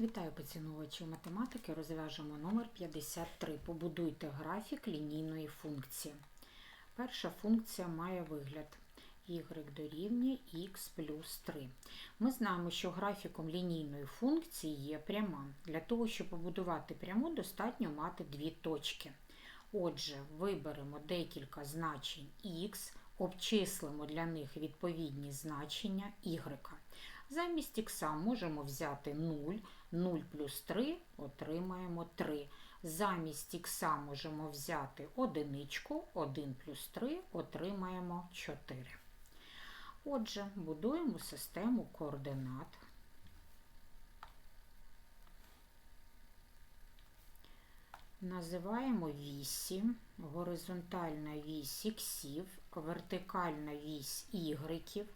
Вітаю поціновувачів математики. Розв'яжемо номер 53. Побудуйте графік лінійної функції. Перша функція має вигляд y дорівнює x плюс 3. Ми знаємо, що графіком лінійної функції є пряма. Для того, щоб побудувати пряму, достатньо мати дві точки. Отже, виберемо декілька значень x, обчислимо для них відповідні значення y. Замість х можемо взяти 0, 0 плюс 3 отримаємо 3. Замість х можемо взяти одиничку, 1 плюс 3 отримаємо 4. Отже, будуємо систему координат. Називаємо вісі, горизонтальна вісь іксів, вертикальна вісь ігреків,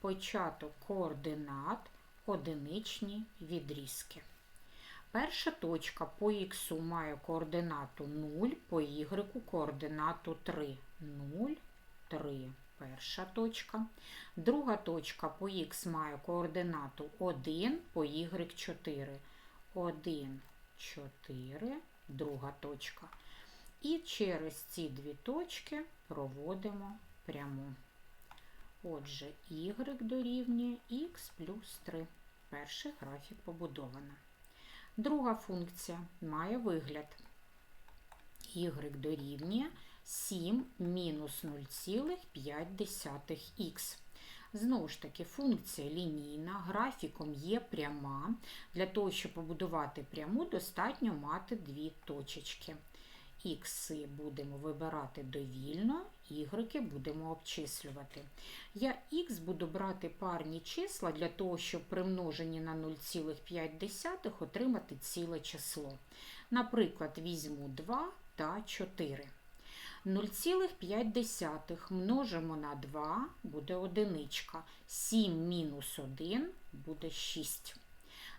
початок координат, одиничні відрізки. Перша точка по х має координату 0, по y координату 3. 0, 3. Перша точка. Друга точка по х має координату 1, по y 4. 1, 4, друга точка. І через ці дві точки проводимо пряму. Отже, y дорівнює х плюс 3. Перший графік побудовано. Друга функція має вигляд y дорівнює 7 мінус 0,5х. Знову ж таки, функція лінійна, графіком є пряма. Для того, щоб побудувати пряму, достатньо мати дві точечки. Ікси будемо вибирати довільно, ігреки будемо обчислювати. Я х буду брати парні числа для того, щоб при множенні на 0,5 отримати ціле число. Наприклад, візьму 2 та 4. 0,5 множимо на 2 буде одиничка. 7 мінус 1 буде 6.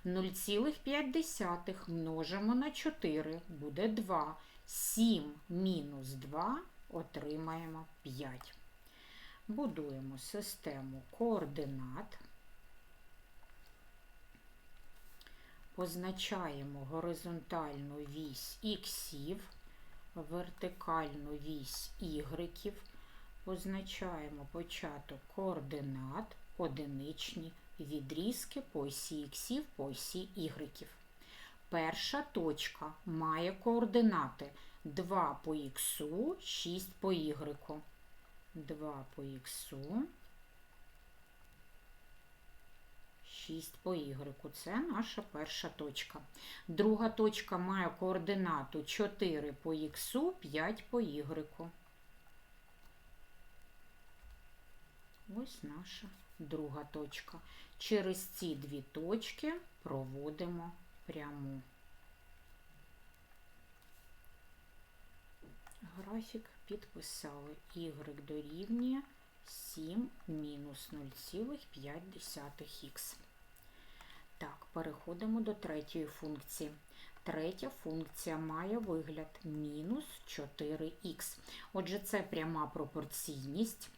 0,5 множимо на 4 буде 2. 7 мінус 2 отримаємо 5. Будуємо систему координат. Позначаємо горизонтальну вісь іксів, вертикальну вісь ігреків, позначаємо початок координат, одиничні відрізки по осі іксів, по осі ігреків. Перша точка має координати 2 по х, 6 по y. 2 по х, 6 по y. Це наша перша точка. Друга точка має координату 4 по х, 5 по y. Ось наша друга точка. Через ці дві точки проводимо пряму. Графік підписали y дорівнює 7 мінус 0,5х. Так, переходимо до третьої функції. Третя функція має вигляд мінус 4х. Отже, це пряма пропорційність.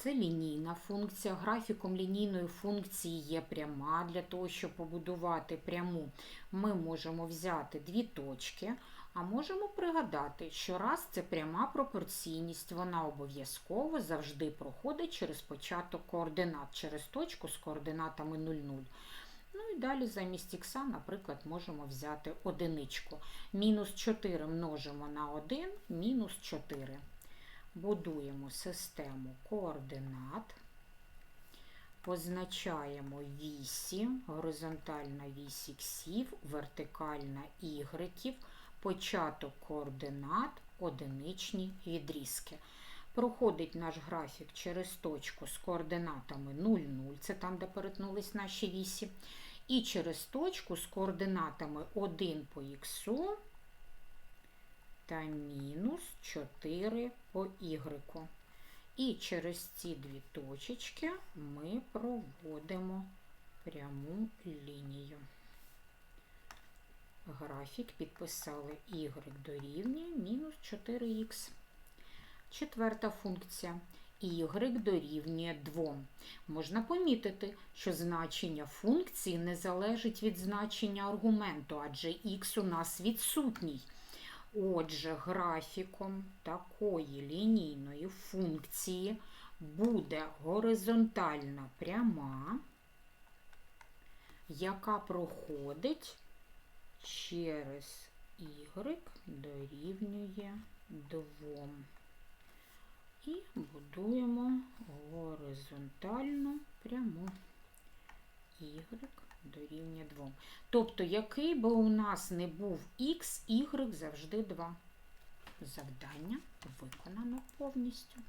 Це лінійна функція. Графіком лінійної функції є пряма. Для того, щоб побудувати пряму, ми можемо взяти дві точки, а можемо пригадати, що раз це пряма пропорційність, вона обов'язково завжди проходить через початок координат, через точку з координатами 0,0. Ну і далі замість х, наприклад, можемо взяти одиничку. Мінус 4 множимо на 1, мінус 4 будуємо систему координат, позначаємо вісі, горизонтальна вісь іксів, вертикальна ігреків, початок координат, одиничні відрізки. Проходить наш графік через точку з координатами 0, 0, це там, де перетнулись наші вісі, і через точку з координатами 1 по х та мінус 4 по y. І через ці дві точечки ми проводимо пряму лінію. Графік підписали y дорівнює мінус 4х. Четверта функція y дорівнює 2. Можна помітити, що значення функції не залежить від значення аргументу, адже х у нас відсутній. Отже, графіком такої лінійної функції буде горизонтальна пряма, яка проходить через y дорівнює 2. І будуємо горизонтальну пряму y дорівнює 2. Тобто, який би у нас не був x, y завжди 2. Завдання виконано повністю.